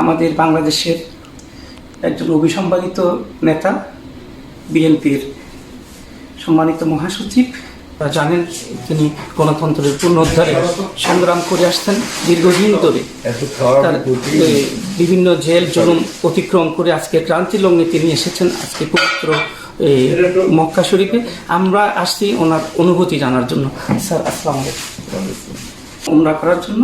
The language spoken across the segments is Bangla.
আমাদের বাংলাদেশের একজন অভিসম্বাদিত নেতা, বিএনপির সম্মানিত মহাসচিব। জানেন, তিনি গণতন্ত্রের পুনরুদ্ধারে সংগ্রাম করে আসতেন দীর্ঘদিন ধরে। বিভিন্ন জেল জুলুম অতিক্রম করে আজকে ক্রান্তি লগ্নে তিনি এসেছেন, আজকে পবিত্র মক্কা শরীফে। আমরা আসছি ওনার অনুভূতি জানার জন্য। স্যার, আসসালাম উমরা করার জন্য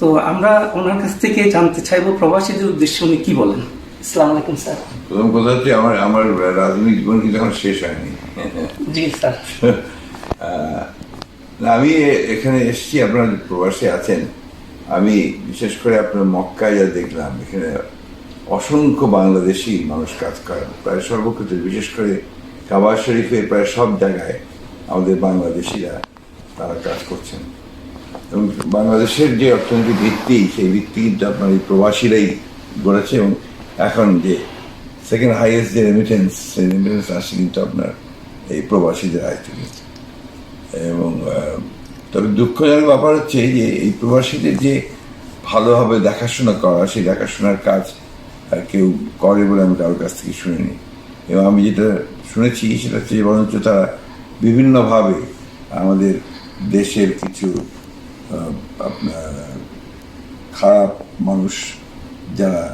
তো আমরা ওনার কাছ থেকে জানতে চাইব প্রবাসীদের উদ্দেশ্যে উনি কি বলেন। আসসালামু আলাইকুম স্যার। প্রথম কথা হচ্ছে আমার আমার রাজনৈতিক জীবন কিন্তু এখন শেষ হয়নি। জি স্যার। আমি এখানে এসেছি আপনারা প্রবাসে আছেন আমি বিশেষ করে আপনার মক্কায় যা দেখলাম এখানে অসংখ্য বাংলাদেশি মানুষ কাজ করেন। প্রায় সর্বক্ষেত্রে বিশেষ করে কাবা শরীফে প্রায় সব জায়গায় আমাদের বাংলাদেশিরা তারা কাজ করছেন। এবং বাংলাদেশের যে অর্থনৈতিক ভিত্তি, সেই ভিত্তি কিন্তু আপনার এই প্রবাসীরাই গড়েছে এবং এখন যে সেকেন্ড হাইয়েস্ট যে রেমিটেন্স সেই রেমিটেন্স আসে কিন্তু আপনার এই প্রবাসীদের আয় থেকে। এবং তবে দুঃখজনক ব্যাপার হচ্ছে যে এই প্রবাসীদের যে ভালোভাবে দেখাশোনা করা, সেই দেখাশোনার কাজ কেউ করে বলে আমি কারোর কাছ থেকে শুনিনি। এবং আমি যেটা শুনেছি, সেটা হচ্ছে বরঞ্চ তারা বিভিন্নভাবে আমাদের দেশের কিছু খারাপ মানুষ যারা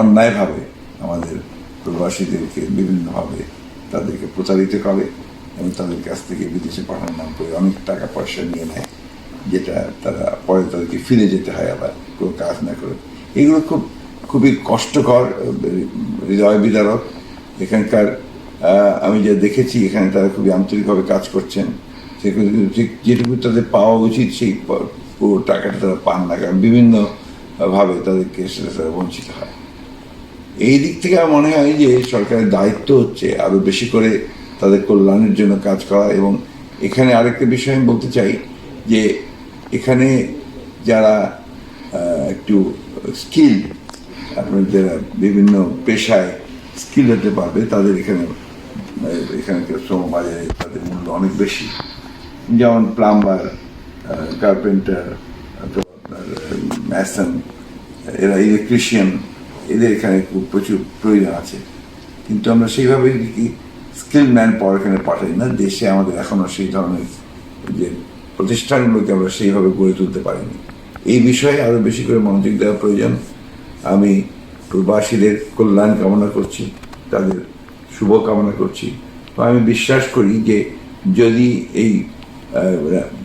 অন্যায়ভাবে আমাদের প্রবাসীদেরকে বিভিন্নভাবে তাদেরকে প্রতারিত করে এবং তাদের কাছ থেকে বিদেশে পাঠানোর নাম করে অনেক টাকা পয়সা নিয়ে নেয়, যেটা তারা পরে তাদেরকে ফিরে যেতে হয় আবার কোনো কাজ না করে। এগুলো খুব, খুবই কষ্টকর, হৃদয় বিদারক। এখানকার আমি যা দেখেছি, এখানে তারা খুবই আন্তরিকভাবে কাজ করছেন। যেটুকু তাদের পাওয়া উচিত সেই পুরো টাকাটা তারা পান না, কারণ বিভিন্ন ভাবে তাদেরকে সেটা তারা বঞ্চিত হয়। এই দিক থেকে আমার মনে হয় যে সরকারের দায়িত্ব হচ্ছে আরও বেশি করে তাদের কল্যাণের জন্য কাজ করা এবং এখানে আরেকটা বিষয় আমি বলতে চাই যে এখানে যারা একটু স্কিল আপনার যারা বিভিন্ন পেশায় স্কিল হতে পারবে তাদের এখানে, এখানকার শ্রম বাজারে তাদের মূল্য অনেক বেশি। যেমন প্লাম্বার কার্পেন্টার ম্যাসন এরা ইলেকট্রিশিয়ান এদের এখানে খুব প্রচুর প্রয়োজন আছে। কিন্তু আমরা সেইভাবে স্কিল ম্যান পাওয়ার এখানে পাঠাই না, দেশে আমাদের এখনও সেই ধরনের যে প্রতিষ্ঠানগুলোকে আমরা সেইভাবে গড়ে তুলতে পারিনি। এই বিষয়ে আরও বেশি করে মনোযোগ দেওয়া প্রয়োজন। আমি প্রবাসীদের কল্যাণ কামনা করছি, তাদের শুভ কামনা করছি আমি বিশ্বাস করি যে যদি এই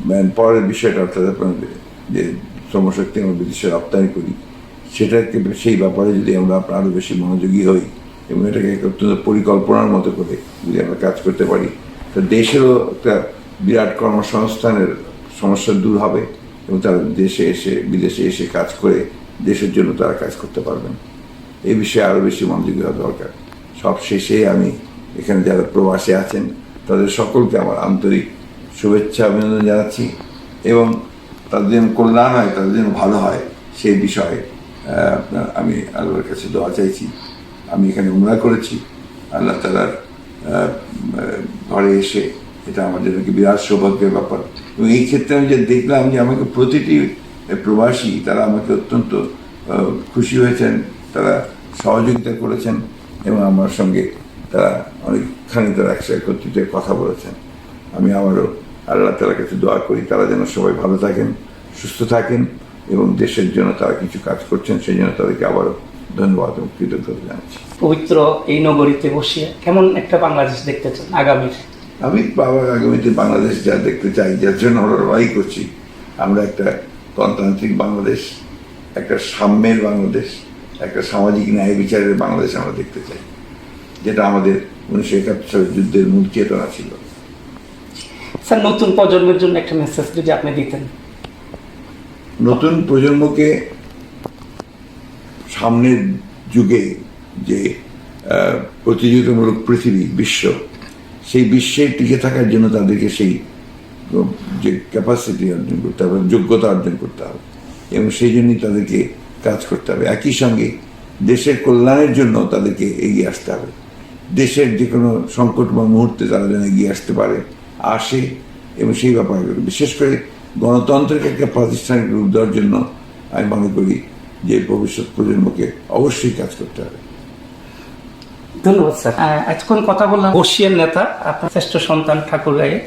ম্যান পাওয়ারের বিষয়টা অর্থাৎ আপনার যে শ্রমশক্তি আমরা বিদেশে রপ্তানি করি সেটাকে সেই ব্যাপারে যদি আমরা আরও বেশি মনোযোগী হই এবং এটাকে অত্যন্ত পরিকল্পনার মতো করে যদি আমরা কাজ করতে পারি, তো দেশেরও একটা বিরাট কর্মসংস্থানের সমস্যা দূর হবে এবং তারা দেশে এসে, বিদেশে এসে কাজ করে দেশের জন্য তারা কাজ করতে পারবেন। এই বিষয়ে আরও বেশি মনোযোগী হওয়া দরকার। সব শেষে আমি এখানে যারা প্রবাসী আছেন, তাদের সকলকে আমার আন্তরিক শুভেচ্ছা, অভিনন্দন জানাচ্ছি এবং তাদের যেন কল্যাণ হয়, তাদের যেন ভালো হয়, সেই বিষয়ে আপনার আমি আল্লাহর কাছে দোয়া চাইছি। আমি এখানে উমরা করেছি। আল্লাহ তালার ঘরে এসে এটা আমার জন্য কি বিরাট সৌভাগ্যের ব্যাপার। এবং এই ক্ষেত্রে আমি যে দেখলাম যে আমাকে প্রতিটি প্রবাসী তারা আমাকে অত্যন্ত খুশি হয়েছেন, তারা সহযোগিতা করেছেন এবং আমার সঙ্গে তারা অনেকখানি তারা একসাথে একত্রিত কথা বলেছেন। আমি আবারও আল্লাহ তালার কাছে দোয়া করি তারা যেন সবাই ভালো থাকেন সুস্থ থাকেন এবং দেশের জন্য তারা কিছু কাজ করছেন সেই জন্য তাদেরকে আবারও ধন্যবাদ এবং কৃতজ্ঞতা জানাচ্ছি। পবিত্র এই নগরীতে বসে কেমন একটা বাংলাদেশ দেখতে চান আগামীর? আমি বাবা আগামীতে বাংলাদেশ যা দেখতে চাই যার জন্য আমরা লড়াই করছি। আমরা একটা গণতান্ত্রিক বাংলাদেশ একটা সাম্যের বাংলাদেশ একটা সামাজিক ন্যায় বিচারের বাংলাদেশ আমরা দেখতে চাই যেটা আমাদের উনিশশো একাত্তর সালের যুদ্ধের মূল চেতনা ছিল। স্যার, নতুন প্রজন্মের জন্য একটা মেসেজ যদি আপনি দিতেন। নতুন প্রজন্মকে সামনের যুগে যে প্রতিযোগিতামূলক পৃথিবী, বিশ্ব, সেই বিশ্বে টিকে থাকার জন্য তাদেরকে সেই, যে ক্যাপাসিটি অর্জন করতে হবে, যোগ্যতা অর্জন করতে হবে। এবং সেই জন্যই তাদেরকে কাজ করতে হবে। একই সঙ্গে দেশের কল্যাণের জন্য তাদেরকে এগিয়ে আসতে হবে। দেশের যে কোনো সংকটময় মুহূর্তে তারা যেন এগিয়ে আসতে পারে। আসে এবং সেই ব্যাপারগুলো বিশেষ করে গণতন্ত্রকে একটা প্রাতিষ্ঠানিক রূপ দেওয়ার জন্য আমি মনে করি যে ভবিষ্যৎ প্রজন্মকে অবশ্যই কাজ করতে হবে। ধন্যবাদ স্যার। এতক্ষণ কথা বললাম বর্ষিয়ার নেতা আপনার শ্রেষ্ঠ সন্তান ঠাকুর রায়ে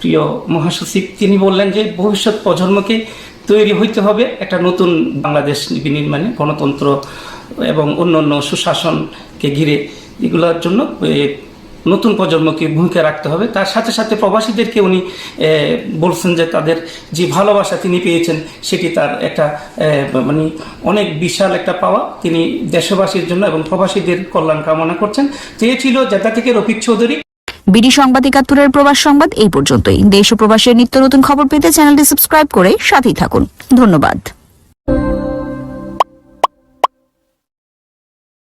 প্রিয় মহাসচিব তিনি বললেন যে ভবিষ্যৎ প্রজন্মকে তৈরি হইতে হবে একটা নতুন বাংলাদেশ বিনির্মাণে গণতন্ত্র এবং অন্যান্য সুশাসনকে ঘিরে। এগুলোর জন্য নতুন প্রজন্মকে ভূমিকা রাখতে হবে। তার সাথে সাথে প্রবাসীদেরকে উনি বলছেন যে তাদের যে ভালোবাসা তিনি পেয়েছেন, সেটি তার একটা মানে অনেক বিশাল একটা পাওয়া। তিনি দেশবাসীর জন্য এবং প্রবাসীদের কল্যাণ কামনা করছেন। চেয়েছিল জেদ্দা থেকে রফিক চৌধুরী। বিডি সংবাদ একাত্তরের প্রবাস সংবাদ এই পর্যন্তই। দেশ ও প্রবাসের নিত্য নতুন খবর পেতে চ্যানেলটি সাবস্ক্রাইব করে সাথেই থাকুন। ধন্যবাদ।